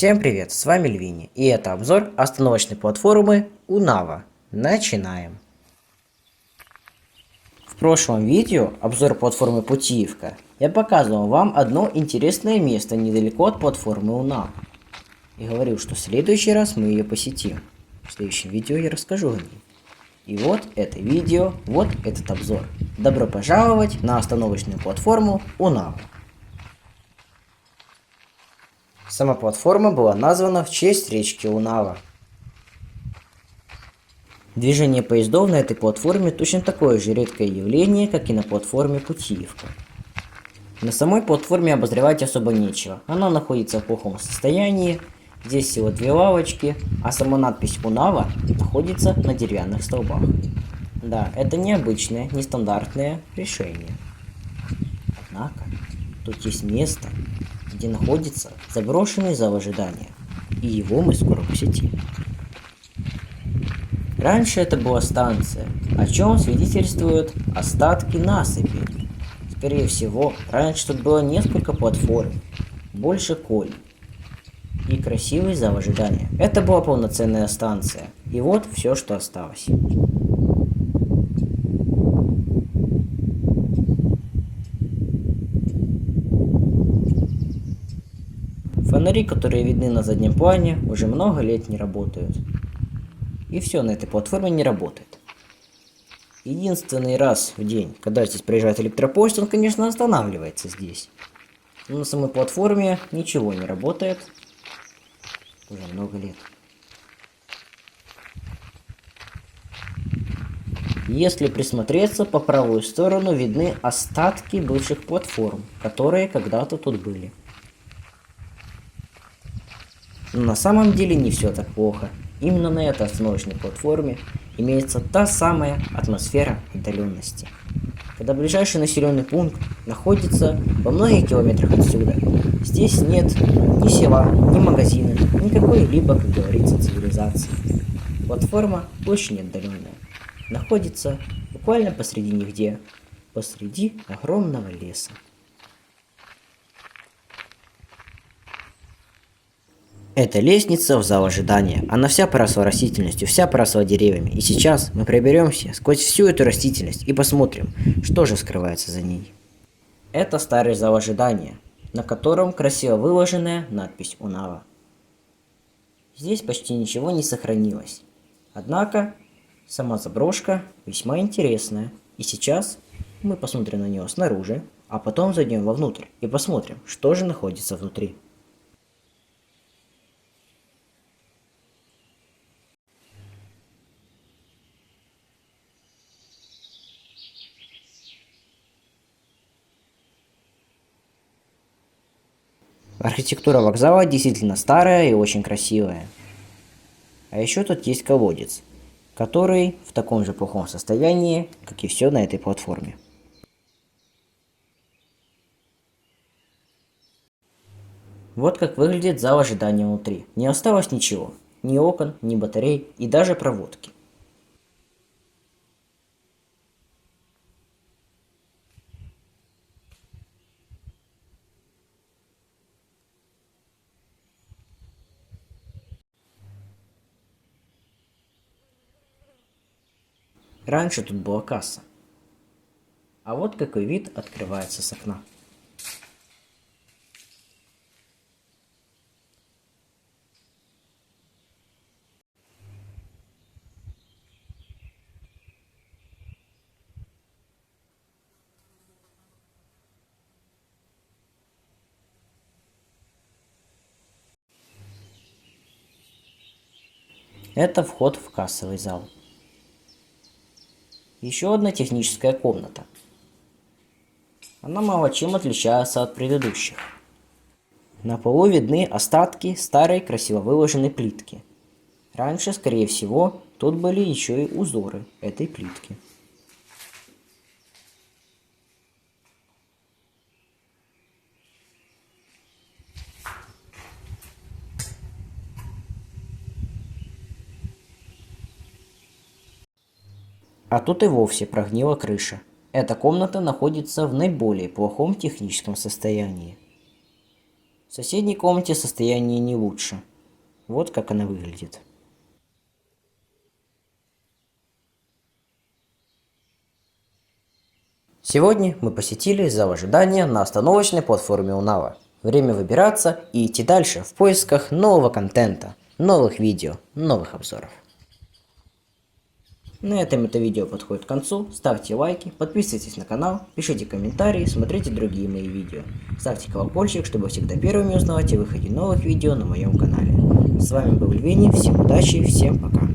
Всем привет, с вами Львини, и это обзор остановочной платформы Унава. Начинаем. В прошлом видео, обзор платформы Путиевка, я показывал вам одно интересное место недалеко от платформы Унава. И говорил, что в следующий раз мы ее посетим. В следующем видео я расскажу о ней. И вот это видео, вот этот обзор. Добро пожаловать на остановочную платформу Унава. Сама платформа была названа в честь речки Унава. Движение поездов на этой платформе точно такое же редкое явление, как и на платформе Путиевка. На самой платформе обозревать особо нечего. Она находится в плохом состоянии, здесь всего две лавочки, а сама надпись Унава находится на деревянных столбах. Да, это необычное, нестандартное решение. Однако, тут есть место, где находится заброшенный зал ожидания, и его мы скоро посетим. Раньше это была станция, о чем свидетельствуют остатки насыпи. Скорее всего, раньше тут было несколько платформ, больше коль и красивый зал ожидания. Это была полноценная станция, и вот все, что осталось. Фонари, которые видны на заднем плане, уже много лет не работают. И все на этой платформе не работает. Единственный раз в день, когда здесь проезжает электропоезд, он, конечно, останавливается здесь. Но на самой платформе ничего не работает. Уже много лет. Если присмотреться, по правую сторону видны остатки бывших платформ, которые когда-то тут были. Но на самом деле не все так плохо. Именно на этой остановочной платформе имеется та самая атмосфера отдаленности. Когда ближайший населенный пункт находится во многих километрах отсюда, здесь нет ни села, ни магазина, ни какой-либо, как говорится, цивилизации. Платформа очень отдаленная. Находится буквально посреди нигде, посреди огромного леса. Это лестница в зал ожидания. Она вся поросла растительностью, вся поросла деревьями. И сейчас мы проберемся сквозь всю эту растительность и посмотрим, что же скрывается за ней. Это старый зал ожидания, на котором красиво выложенная надпись «Унава». Здесь почти ничего не сохранилось. Однако, сама заброшка весьма интересная. И сейчас мы посмотрим на нее снаружи, а потом зайдем вовнутрь и посмотрим, что же находится внутри. Архитектура вокзала действительно старая и очень красивая. А еще тут есть колодец, который в таком же плохом состоянии, как и все на этой платформе. Вот как выглядит зал ожидания внутри. Не осталось ничего. Ни окон, ни батарей и даже проводки. Раньше тут была касса. А вот какой вид открывается с окна. Это вход в кассовый зал. Еще одна техническая комната. Она мало чем отличается от предыдущих. На полу видны остатки старой красиво выложенной плитки. Раньше, скорее всего, тут были еще и узоры этой плитки. А тут и вовсе прогнила крыша. Эта комната находится в наиболее плохом техническом состоянии. В соседней комнате состояние не лучше. Вот как она выглядит. Сегодня мы посетили зал ожидания на остановочной платформе Унава. Время выбираться и идти дальше в поисках нового контента, новых видео, новых обзоров. На этом это видео подходит к концу. Ставьте лайки, подписывайтесь на канал, пишите комментарии, смотрите другие мои видео. Ставьте колокольчик, чтобы всегда первыми узнавать о выходе новых видео на моем канале. С вами был Львини, всем удачи, всем пока.